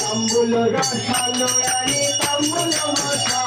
తమ్ములు రసాలు అని తమ్ములు మసాలు